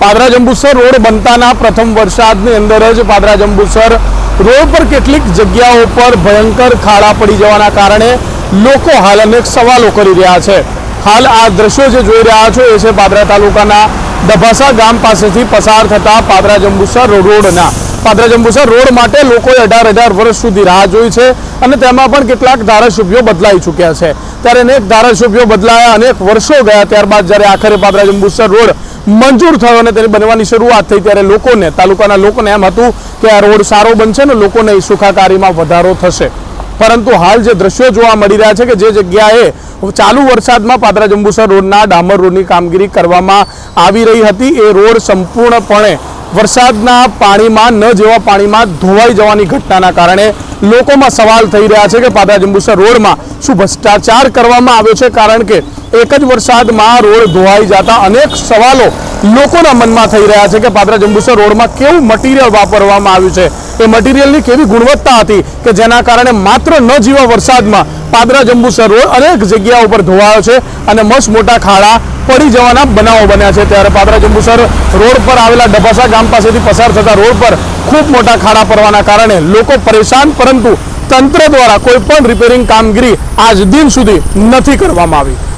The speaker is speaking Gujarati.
પાદરા જંબુસર રોડ બનતાના પ્રથમ વરસાદની અંદર જ પાદરા જંબુસર રોડ પર કેટલીક જગ્યાઓ પર ભયંકર ખાડા પડી જવાના કારણે લોકો હાલ અનેક સવાલો કરી રહ્યા છે. હાલ આ દ્રશ્યો જે જોઈ રહ્યા છો એ છે પાદરા તાલુકાના દભાસા ગામ પાસેથી પસાર થતા પાદરા જંબુસર રોડના. પાદરા જંબુસર રોડ માટે લોકોએ અઢાર અઢાર વર્ષ સુધી રાહ જોઈ છે અને તેમાં પણ કેટલાક ધારાસભ્યો બદલાઈ ચૂક્યા છે. ત્યારે અનેક ધારાસભ્યો બદલાયા, અનેક વર્ષો ગયા. ત્યારબાદ જ્યારે આખરે પાદરા જંબુસર રોડ મંજૂર થયો અને તેની બનવાની શરૂઆત થઈ, ત્યારે લોકોને, તાલુકાના લોકોને એમ હતું કે આ રોડ સારો બનશે ને લોકોને સુખાકારીમાં વધારો થશે. પરંતુ હાલ જે દ્રશ્યો જોવા મળી રહ્યા છે કે જે જગ્યાએ ચાલુ વરસાદમાં પાદરા જંબુસર રોડના ડામર રોડની કામગીરી કરવામાં આવી રહી હતી, એ રોડ સંપૂર્ણપણે વરસાદના પાણીમાં ન જેવા પાણીમાં ધોવાઈ જવાની ઘટનાના કારણે લોકોમાં સવાલ થઈ રહ્યા છે કે પાદરા જંબુસર રોડમાં શું ભ્રષ્ટાચાર કરવામાં આવ્યો છે? કારણ કે એક જ વરસાદમાં રોડ ધોવાઈ જતા અનેક સવાલો લોકોના મનમાં થઈ રહ્યા છે કે પાદરા જંબુસર રોડમાં કેવું મટીરિયલ વાપરવામાં આવ્યું છે? એ મટીરિયલની કેવી ગુણવત્તા હતી કે જેના કારણે માત્ર ન જીવા વરસાદમાં પાદરા જંબુસર રોડ અનેક જગ્યા ઉપર ધોવાયો છે અને મસ્ત મોટા ખાડા પડી જવાના બનાવો બન્યા છે? ત્યારે પાદરા જંબુસર રોડ પર આવેલા ડબાસા ગામ પાસેથી પસાર થતા રોડ પર ખૂબ મોટા ખાડા પડવાના કારણે લોકો પરેશાન પરંતુ તંત્ર દ્વારા કોઈ પણ રિપેરિંગ કામગીરી આજ દિન સુધી નથી કરવામાં આવી.